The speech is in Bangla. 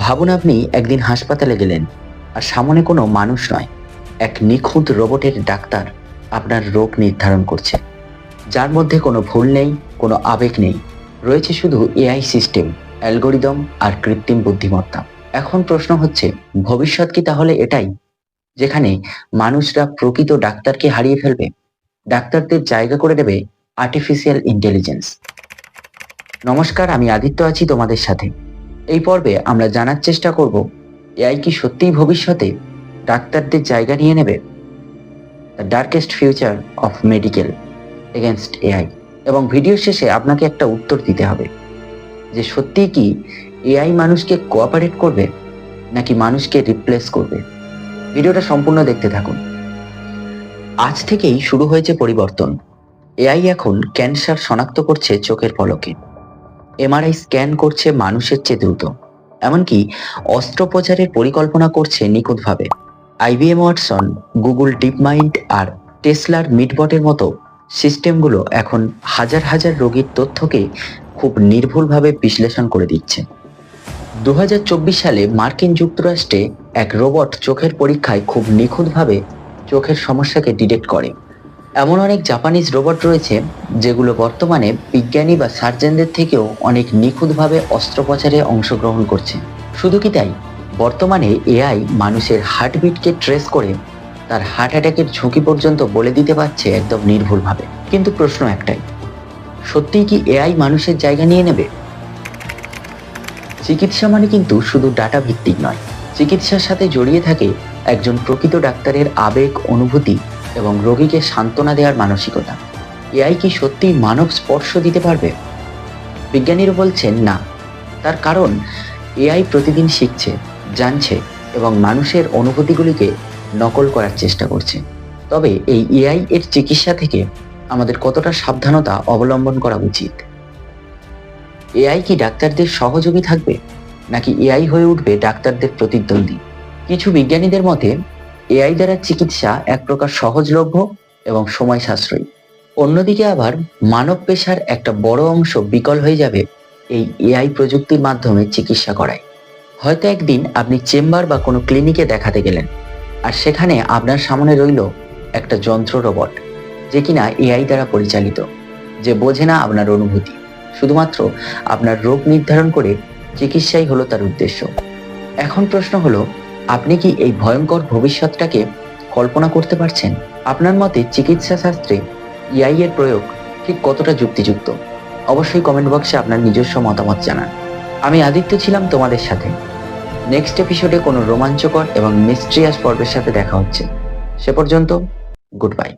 ভাবুন আপনি, একদিন হাসপাতালে গেলেন, আর সামনে কোনো মানুষ নয়, এক নিখুঁত রোবটের ডাক্তার আপনার রোগ নির্ধারণ করছে। যার মধ্যে কোনো ভুল নেই, কোনো আবেগ নেই, রয়েছে শুধু এআই সিস্টেম, অ্যালগোরিদম আর কৃত্রিম বুদ্ধিমত্তা। এখন প্রশ্ন হচ্ছে, ভবিষ্যৎ কি তাহলে এটাই, যেখানে মানুষরা প্রকৃত ডাক্তারকে হারিয়ে ফেলবে? ডাক্তারদের জায়গা করে দেবে আর্টিফিশিয়াল ইন্টেলিজেন্স নমস্কার, আমি আদিত্য আছি তোমাদের সাথে। এই পর্বে আমরা জানার চেষ্টা করব, এআই কি সত্যিই ভবিষ্যতে ডাক্তারদের জায়গা নিয়ে নেবে? The darkest future of medical against AI. এবং ভিডিও শেষে আপনাকে একটা উত্তর দিতে হবে, যে সত্যিই কি এআই মানুষকে কোঅপারেট করবে, নাকি মানুষকে রিপ্লেস করবে? ভিডিওটা সম্পূর্ণ দেখতে থাকুন। আজ থেকেই শুরু হয়েছে পরিবর্তন। এআই এখন ক্যান্সার শনাক্ত করছে চোখের পলকে। এমআরআই স্ক্যান করছে মানুষের চেয়ে দ্রুত। এমনকি অস্ত্রোপচারের পরিকল্পনা করছে নিখুঁতভাবে। IBM Watson Google DeepMind আর টেসলার মিটবটের মতো সিস্টেমগুলো এখন হাজার হাজার রোগীর তথ্যকে খুব নির্ভুলভাবে বিশ্লেষণ করে দিচ্ছে। দু হাজার চব্বিশ সালে মার্কিন যুক্তরাষ্ট্রে এক রোবট চোখের পরীক্ষায় খুব নিখুঁতভাবে চোখের সমস্যাকে ডিটেক্ট করে। এমন অনেক জাপানিজ রোবট রয়েছে যেগুলো বর্তমানে বিজ্ঞানী বা সার্জেনদের থেকেও অনেক নিখুঁতভাবে অস্ত্রোপচারে অংশগ্রহণ করছে। শুধু কি তাই? বর্তমানে এআই মানুষের হার্টবিটকে ট্রেস করে তার হার্ট অ্যাটাকের ঝুঁকি পর্যন্ত বলে দিতে পারছে একদম নির্ভুলভাবে। কিন্তু প্রশ্ন একটাই, সত্যিই কি এআই মানুষের জায়গা নিয়ে নেবে? চিকিৎসা মানে কিন্তু শুধু ডাটা ভিত্তিক নয়। চিকিৎসার সাথে জড়িয়ে থাকে একজন প্রকৃত ডাক্তারের আবেগ, অনুভূতি এবং রোগীকে সান্ত্বনা দেওয়ার মানসিকতা। এআই কি সত্যি মানব স্পর্শ দিতে পারবে? বিজ্ঞানীরা বলছেন, না। তার কারণ, এআই প্রতিদিন শিখছে, জানছে এবং মানুষের অনুভূতিগুলিকে নকল করার চেষ্টা করছে। তবে এই এআই এর চিকিৎসা থেকে আমাদের কতটা সাবধানতা অবলম্বন করা উচিত? এআই কি ডাক্তারদের সহযোগী থাকবে? নাকি এআই হয়ে উঠবে ডাক্তারদের প্রতিদ্বন্দ্বী? কিছু বিজ্ঞানীদের মতে এআই দ্বারা চিকিৎসা এক প্রকার সহজলভ্য এবং সময় সাশ্রয়ী। অন্যদিকে আবার মানব পেশার একটা বড় অংশ বিকল হয়ে যাবে এই এআই প্রযুক্তির মাধ্যমে চিকিৎসা করায়। হয়তো একদিন আপনি চেম্বার বা কোনো ক্লিনিকে দেখাতে গেলেন আর সেখানে আপনার সামনে রইল একটা যন্ত্র রোবট, যে কিনা এআই দ্বারা পরিচালিত, যে বোঝে না আপনার অনুভূতি। শুধুমাত্র আপনার রোগ নির্ধারণ করে চিকিৎসাই হলো তার উদ্দেশ্য। এখন প্রশ্ন হলো আপনি কি এই ভয়ঙ্কর ভবিষ্যৎটাকে কল্পনা করতে পারছেন? আপনার মতে চিকিৎসা শাস্ত্রে ইআই এর প্রয়োগ ঠিক কতটা যুক্তিযুক্ত? অবশ্যই কমেন্ট বক্সে আপনার নিজস্ব মতামত জানান। আমি আদিত্য ছিলাম তোমাদের সাথে। নেক্সট এপিসোডে কোনো রোমাঞ্চকর এবং মিস্ট্রিয়াস পর্বের সাথে দেখা হচ্ছে। সে পর্যন্ত গুড বাই